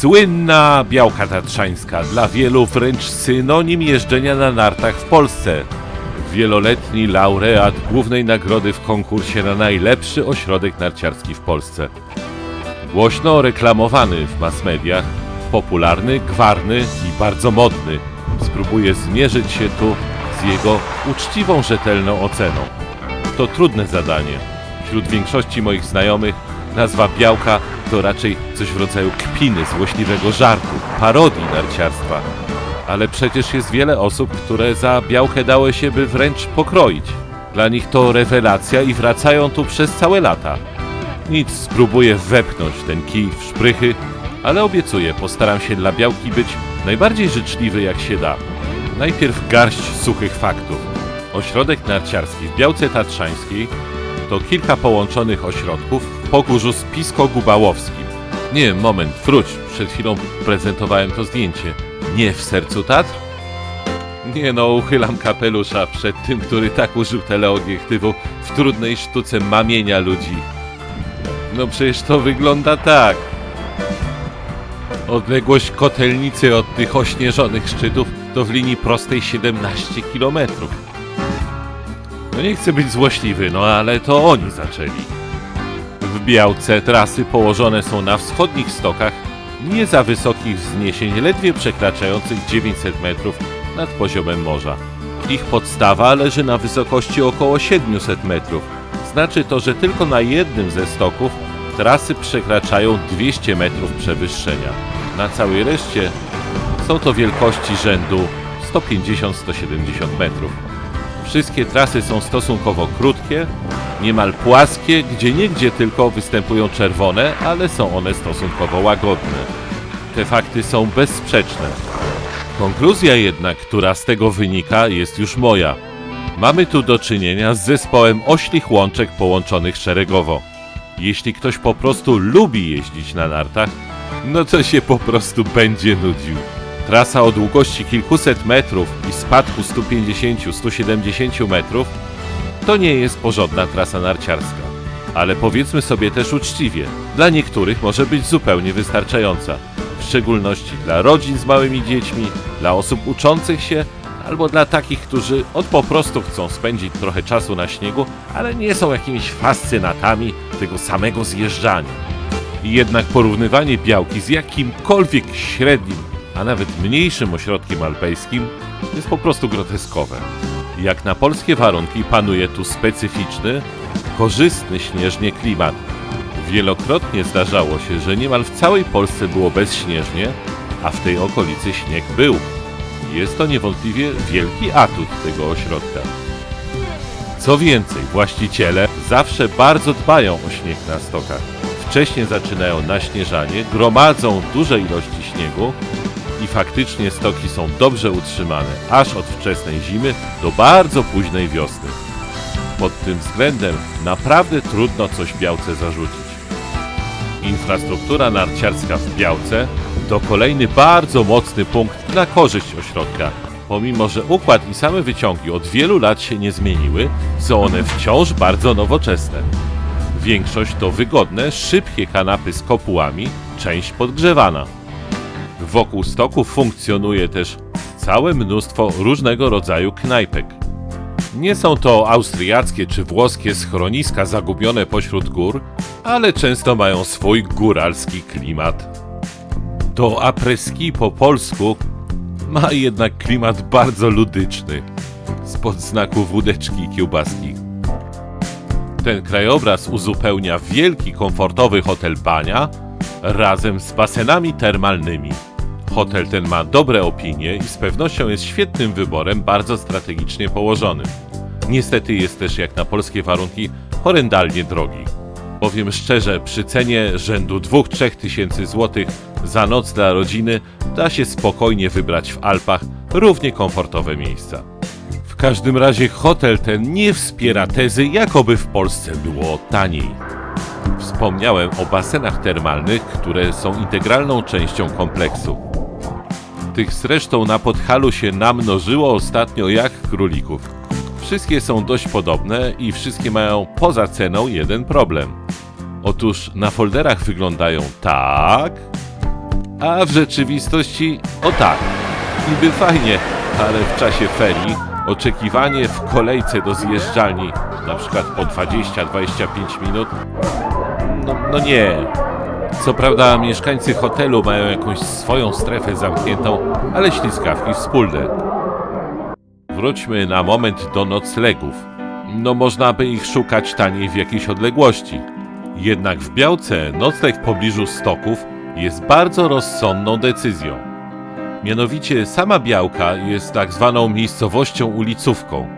Słynna Białka Tatrzańska, dla wielu wręcz synonim jeżdżenia na nartach w Polsce. Wieloletni laureat głównej nagrody w konkursie na najlepszy ośrodek narciarski w Polsce. Głośno reklamowany w mass mediach, popularny, gwarny i bardzo modny. Spróbuję zmierzyć się tu z jego uczciwą, rzetelną oceną. To trudne zadanie. Wśród większości moich znajomych nazwa białka to raczej coś w rodzaju kpiny, złośliwego żartu, parodii narciarstwa. Ale przecież jest wiele osób, które za białkę dały się by wręcz pokroić. Dla nich to rewelacja i wracają tu przez całe lata. Nic, spróbuję wepchnąć ten kij w szprychy, ale obiecuję, postaram się dla białki być najbardziej życzliwy jak się da. Najpierw garść suchych faktów. Ośrodek narciarski w Białce Tatrzańskiej to kilka połączonych ośrodków Pogórzu Spisko-Gubałowskim. Nie, moment, wróć, przed chwilą prezentowałem to zdjęcie. Nie w sercu Tatr? Nie no, uchylam kapelusza przed tym, który tak użył teleobiektywu w trudnej sztuce mamienia ludzi. No przecież to wygląda tak. Odległość kotelnicy od tych ośnieżonych szczytów to w linii prostej 17 km. No nie chcę być złośliwy, no ale to oni zaczęli. Białce trasy położone są na wschodnich stokach, nie za wysokich wzniesień, ledwie przekraczających 900 metrów nad poziomem morza. Ich podstawa leży na wysokości około 700 metrów. Znaczy to, że tylko na jednym ze stoków trasy przekraczają 200 metrów przewyższenia. Na całej reszcie są to wielkości rzędu 150-170 metrów. Wszystkie trasy są stosunkowo krótkie, niemal płaskie, gdzie niegdzie tylko występują czerwone, ale są one stosunkowo łagodne. Te fakty są bezsprzeczne. Konkluzja jednak, która z tego wynika, jest już moja. Mamy tu do czynienia z zespołem oślich łączek połączonych szeregowo. Jeśli ktoś po prostu lubi jeździć na nartach, no to się po prostu będzie nudził. Trasa o długości kilkuset metrów i spadku 150-170 metrów to nie jest porządna trasa narciarska. Ale powiedzmy sobie też uczciwie, dla niektórych może być zupełnie wystarczająca. W szczególności dla rodzin z małymi dziećmi, dla osób uczących się, albo dla takich, którzy od po prostu chcą spędzić trochę czasu na śniegu, ale nie są jakimiś fascynatami tego samego zjeżdżania. Jednak porównywanie białki z jakimkolwiek średnim, a nawet mniejszym ośrodkiem alpejskim jest po prostu groteskowe. Jak na polskie warunki panuje tu specyficzny, korzystny śnieżnie klimat. Wielokrotnie zdarzało się, że niemal w całej Polsce było bezśnieżnie, a w tej okolicy śnieg był. Jest to niewątpliwie wielki atut tego ośrodka. Co więcej, właściciele zawsze bardzo dbają o śnieg na stokach. Wcześniej zaczynają naśnieżanie, gromadzą duże ilości śniegu i faktycznie stoki są dobrze utrzymane, aż od wczesnej zimy do bardzo późnej wiosny. Pod tym względem naprawdę trudno coś Białce zarzucić. Infrastruktura narciarska w Białce to kolejny bardzo mocny punkt na korzyść ośrodka. Pomimo, że układ i same wyciągi od wielu lat się nie zmieniły, są one wciąż bardzo nowoczesne. Większość to wygodne, szybkie kanapy z kopułami, część podgrzewana. Wokół stoku funkcjonuje też całe mnóstwo różnego rodzaju knajpek. Nie są to austriackie czy włoskie schroniska zagubione pośród gór, ale często mają swój góralski klimat. To après-ski po polsku ma jednak klimat bardzo ludyczny, spod znaku wódeczki i kiełbaski. Ten krajobraz uzupełnia wielki, komfortowy hotel Bania razem z basenami termalnymi. Hotel ten ma dobre opinie i z pewnością jest świetnym wyborem, bardzo strategicznie położonym. Niestety jest też jak na polskie warunki horrendalnie drogi. Powiem szczerze, przy cenie rzędu 2-3 tysięcy złotych za noc dla rodziny da się spokojnie wybrać w Alpach równie komfortowe miejsca. W każdym razie hotel ten nie wspiera tezy, jakoby w Polsce było taniej. Wspomniałem o basenach termalnych, które są integralną częścią kompleksu. Tych zresztą na Podhalu się namnożyło ostatnio jak królików. Wszystkie są dość podobne i wszystkie mają poza ceną jeden problem. Otóż na folderach wyglądają tak, A w rzeczywistości, o tak, niby fajnie, ale w czasie ferii oczekiwanie w kolejce do zjeżdżalni, na przykład po 20-25 minut, no, no nie. Co prawda mieszkańcy hotelu mają jakąś swoją strefę zamkniętą, ale ślizgawki wspólne. Wróćmy na moment do noclegów. No można by ich szukać taniej w jakiejś odległości. Jednak w Białce nocleg w pobliżu stoków jest bardzo rozsądną decyzją. Mianowicie sama Białka jest tak zwaną miejscowością ulicówką.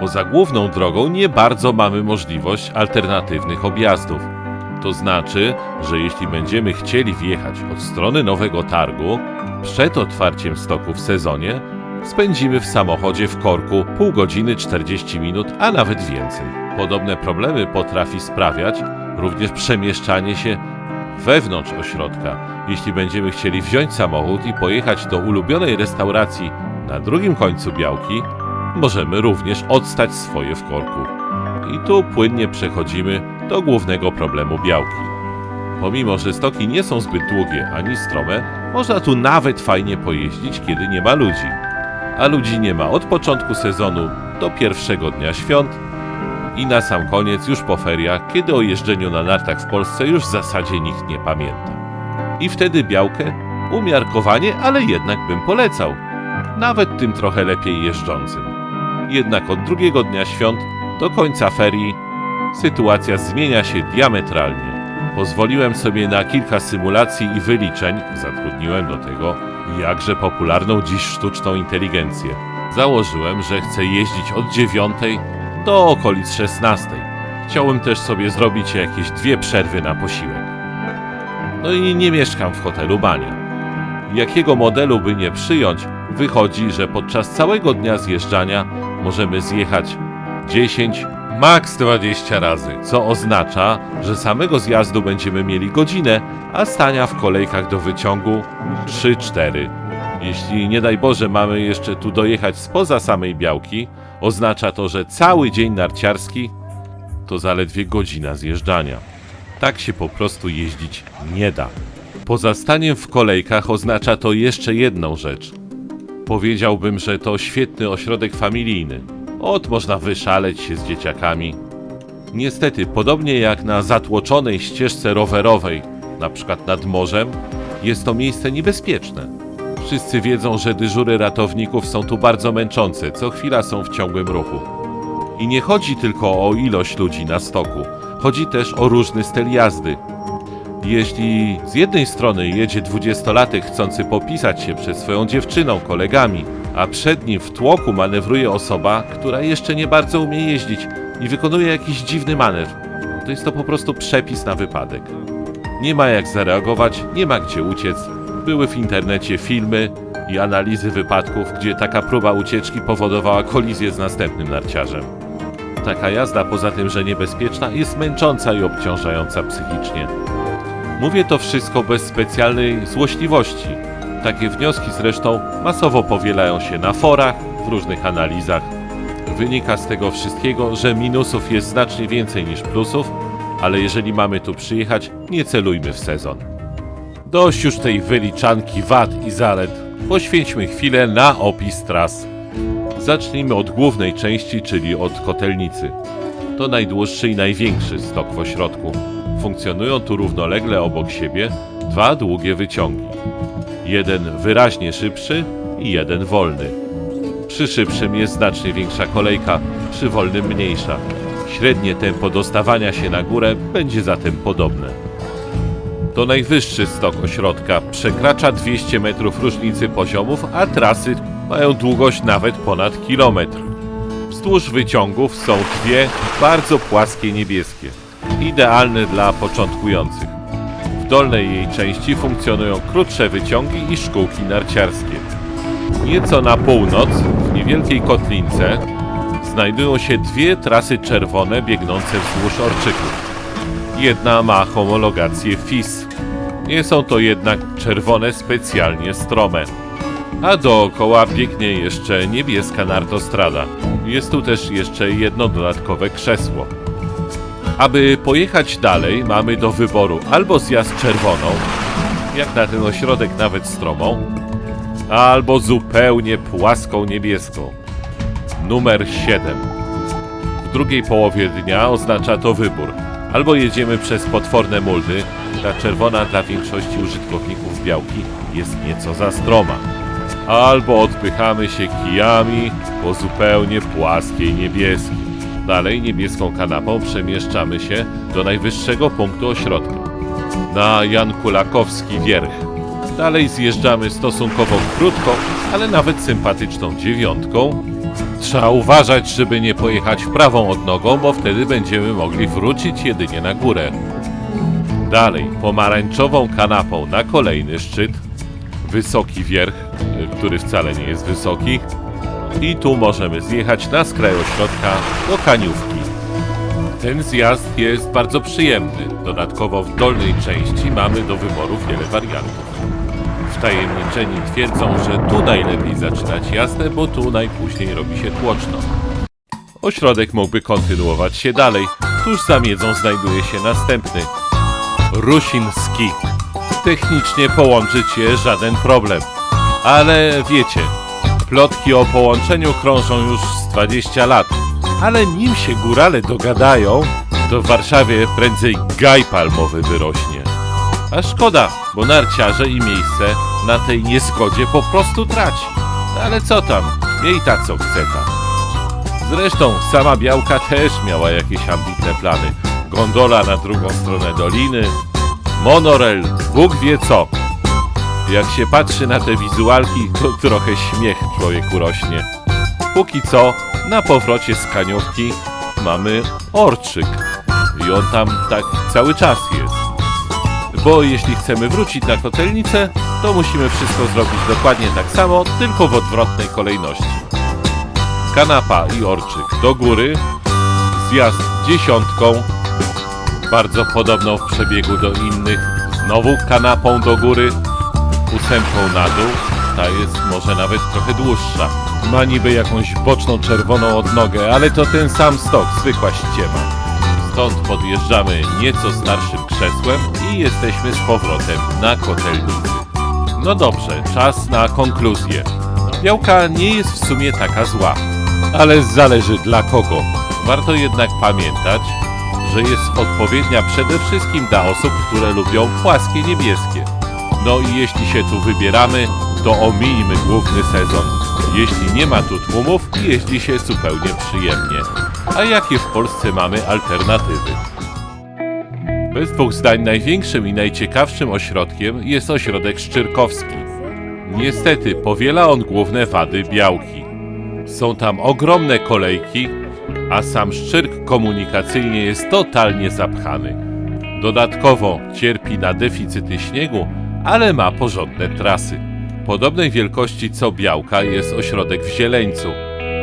Poza główną drogą nie bardzo mamy możliwość alternatywnych objazdów. To znaczy, że jeśli będziemy chcieli wjechać od strony Nowego Targu, przed otwarciem stoku w sezonie, spędzimy w samochodzie w korku pół godziny 40 minut, a nawet więcej. Podobne problemy potrafi sprawiać również przemieszczanie się wewnątrz ośrodka. Jeśli będziemy chcieli wziąć samochód i pojechać do ulubionej restauracji na drugim końcu Białki, możemy również odstać swoje w korku. I tu płynnie przechodzimy do głównego problemu Białki. Pomimo, że stoki nie są zbyt długie ani strome, można tu nawet fajnie pojeździć, kiedy nie ma ludzi. A ludzi nie ma od początku sezonu do pierwszego dnia świąt i na sam koniec już po feriach, kiedy o jeżdżeniu na nartach w Polsce już w zasadzie nikt nie pamięta. I wtedy Białkę umiarkowanie, ale jednak bym polecał. Nawet tym trochę lepiej jeżdżącym. Jednak od drugiego dnia świąt do końca ferii sytuacja zmienia się diametralnie. Pozwoliłem sobie na kilka symulacji i wyliczeń, zatrudniłem do tego jakże popularną dziś sztuczną inteligencję. Założyłem, że chcę jeździć od 9 do okolic 16. Chciałem też sobie zrobić jakieś dwie przerwy na posiłek. No i nie mieszkam w hotelu Bania. Jakiego modelu by nie przyjąć, wychodzi, że podczas całego dnia zjeżdżania możemy zjechać 10, maks 20 razy, co oznacza, że samego zjazdu będziemy mieli godzinę, a stania w kolejkach do wyciągu 3-4. Jeśli nie daj Boże mamy jeszcze tu dojechać spoza samej Białki, oznacza to, że cały dzień narciarski to zaledwie godzina zjeżdżania. Tak się po prostu jeździć nie da. Poza staniem w kolejkach oznacza to jeszcze jedną rzecz. Powiedziałbym, że to świetny ośrodek familijny. Ot, można wyszaleć się z dzieciakami. Niestety, podobnie jak na zatłoczonej ścieżce rowerowej, na przykład nad morzem, jest to miejsce niebezpieczne. Wszyscy wiedzą, że dyżury ratowników są tu bardzo męczące, co chwila są w ciągłym ruchu. I nie chodzi tylko o ilość ludzi na stoku, chodzi też o różny styl jazdy. Jeśli z jednej strony jedzie dwudziestolatek chcący popisać się przed swoją dziewczyną, kolegami, a przed nim w tłoku manewruje osoba, która jeszcze nie bardzo umie jeździć i wykonuje jakiś dziwny manewr, to jest to po prostu przepis na wypadek. Nie ma jak zareagować, nie ma gdzie uciec. Były w internecie filmy i analizy wypadków, gdzie taka próba ucieczki powodowała kolizję z następnym narciarzem. Taka jazda, poza tym, że niebezpieczna, jest męcząca i obciążająca psychicznie. Mówię to wszystko bez specjalnej złośliwości. Takie wnioski zresztą masowo powielają się na forach, w różnych analizach. Wynika z tego wszystkiego, że minusów jest znacznie więcej niż plusów, ale jeżeli mamy tu przyjechać, nie celujmy w sezon. Dość już tej wyliczanki wad i zalet. Poświęćmy chwilę na opis tras. Zacznijmy od głównej części, czyli od kotelnicy. To najdłuższy i największy stok w ośrodku. Funkcjonują tu równolegle obok siebie dwa długie wyciągi. Jeden wyraźnie szybszy i jeden wolny. Przy szybszym jest znacznie większa kolejka, przy wolnym mniejsza. Średnie tempo dostawania się na górę będzie zatem podobne. To najwyższy stok ośrodka, przekracza 200 metrów różnicy poziomów, a trasy mają długość nawet ponad kilometr. Wzdłuż wyciągów są dwie bardzo płaskie niebieskie, idealne dla początkujących. W dolnej jej części funkcjonują krótsze wyciągi i szkółki narciarskie. Nieco na północ, w niewielkiej kotlince, znajdują się dwie trasy czerwone biegnące wzdłuż orczyków. Jedna ma homologację FIS. Nie są to jednak czerwone specjalnie strome. A dookoła biegnie jeszcze niebieska nartostrada. Jest tu też jeszcze jedno dodatkowe krzesło. Aby pojechać dalej, mamy do wyboru albo zjazd czerwoną, jak na ten ośrodek nawet stromą, albo zupełnie płaską niebieską. Numer 7. W drugiej połowie dnia oznacza to wybór. Albo jedziemy przez potworne muldy, ta czerwona dla większości użytkowników białki jest nieco za stroma. Albo odpychamy się kijami po zupełnie płaskiej niebieskiej. Dalej niebieską kanapą przemieszczamy się do najwyższego punktu ośrodka. Na Jan Kulakowski wierch. Dalej zjeżdżamy stosunkowo krótką, ale nawet sympatyczną dziewiątką. Trzeba uważać, żeby nie pojechać prawą odnogą, bo wtedy będziemy mogli wrócić jedynie na górę. Dalej pomarańczową kanapą na kolejny szczyt. Wysoki wierch, który wcale nie jest wysoki. I tu możemy zjechać na skraj ośrodka do Kaniówki. Ten zjazd jest bardzo przyjemny. Dodatkowo w dolnej części mamy do wyboru wiele wariantów. Wtajemniczeni twierdzą, że tu najlepiej zaczynać jazdę, bo tu najpóźniej robi się tłoczno. Ośrodek mógłby kontynuować się dalej. Tuż za miedzą znajduje się następny. Rusinski. Technicznie połączyć je żaden problem. Ale wiecie, plotki o połączeniu krążą już z 20 lat. Ale nim się górale dogadają, to w Warszawie prędzej gaj palmowy wyrośnie. A szkoda, bo narciarze i miejsce na tej niezgodzie po prostu traci. Ale co tam, miej ta co chce ta. Zresztą sama Białka też miała jakieś ambitne plany. Gondola na drugą stronę doliny, monorel, Bóg wie co. Jak się patrzy na te wizualki, to trochę śmiech człowieku rośnie. Póki co, na powrocie z Kaniówki mamy Orczyk. I on tam tak cały czas jest. Bo jeśli chcemy wrócić na kotelnicę, to musimy wszystko zrobić dokładnie tak samo, tylko w odwrotnej kolejności. Kanapa i Orczyk do góry, zjazd dziesiątką, bardzo podobną w przebiegu do innych, znowu kanapą do góry, ósemką na dół, ta jest może nawet trochę dłuższa. Ma niby jakąś boczną czerwoną odnogę, ale to ten sam stok, zwykła ściema. Stąd podjeżdżamy nieco starszym krzesłem i jesteśmy z powrotem na kotelnicy. No dobrze, czas na konkluzję. Białka nie jest w sumie taka zła, ale zależy dla kogo. Warto jednak pamiętać, że jest odpowiednia przede wszystkim dla osób, które lubią płaskie niebieskie. No i jeśli się tu wybieramy, to omijmy główny sezon. Jeśli nie ma tu tłumów, jeździ się zupełnie przyjemnie. A jakie w Polsce mamy alternatywy? Bez dwóch zdań największym i najciekawszym ośrodkiem jest ośrodek Szczyrkowski. Niestety powiela on główne wady białki. Są tam ogromne kolejki, a sam Szczyrk komunikacyjnie jest totalnie zapchany. Dodatkowo cierpi na deficyty śniegu, ale ma porządne trasy. Podobnej wielkości co Białka jest ośrodek w Zieleńcu,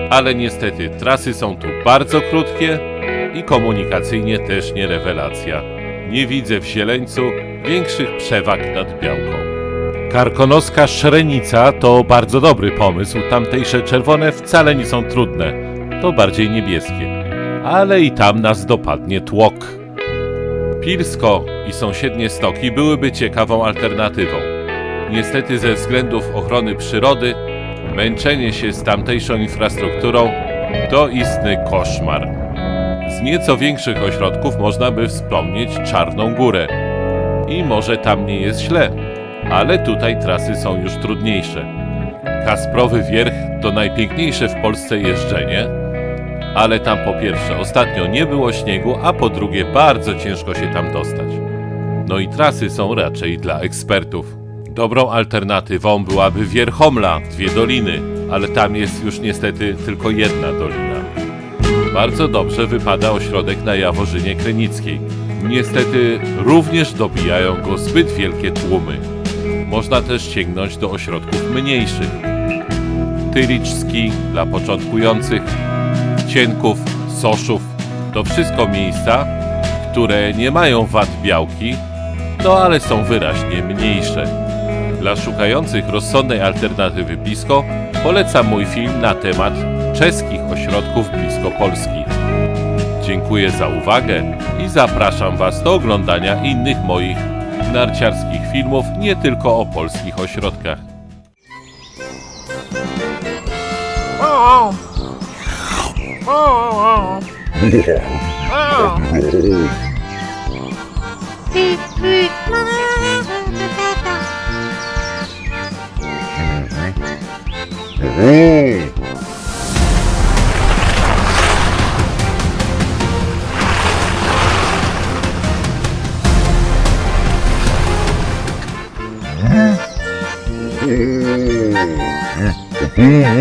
ale niestety trasy są tu bardzo krótkie i komunikacyjnie też nie rewelacja. Nie widzę w Zieleńcu większych przewag nad Białką. Karkonoska Szrenica to bardzo dobry pomysł. Tamtejsze czerwone wcale nie są trudne. To bardziej niebieskie. Ale i tam nas dopadnie tłok. Pilsko i sąsiednie stoki byłyby ciekawą alternatywą. Niestety ze względów ochrony przyrody, męczenie się z tamtejszą infrastrukturą to istny koszmar. Z nieco większych ośrodków można by wspomnieć Czarną Górę. I może tam nie jest źle, ale tutaj trasy są już trudniejsze. Kasprowy Wierch to najpiękniejsze w Polsce jeżdżenie, ale tam po pierwsze ostatnio nie było śniegu, a po drugie bardzo ciężko się tam dostać. No i trasy są raczej dla ekspertów. Dobrą alternatywą byłaby Wierchomla, dwie doliny, ale tam jest już niestety tylko jedna dolina. Bardzo dobrze wypada ośrodek na Jaworzynie Krenickiej. Niestety również dobijają go zbyt wielkie tłumy. Można też sięgnąć do ośrodków mniejszych. Tyliczski dla początkujących, Cienków, Soszów to wszystko miejsca, które nie mają wad białki, no ale są wyraźnie mniejsze. Dla szukających rozsądnej alternatywy blisko polecam mój film na temat czeskich ośrodków blisko Polski. Dziękuję za uwagę i zapraszam Was do oglądania innych moich narciarskich filmów nie tylko o polskich ośrodkach. O, o, o.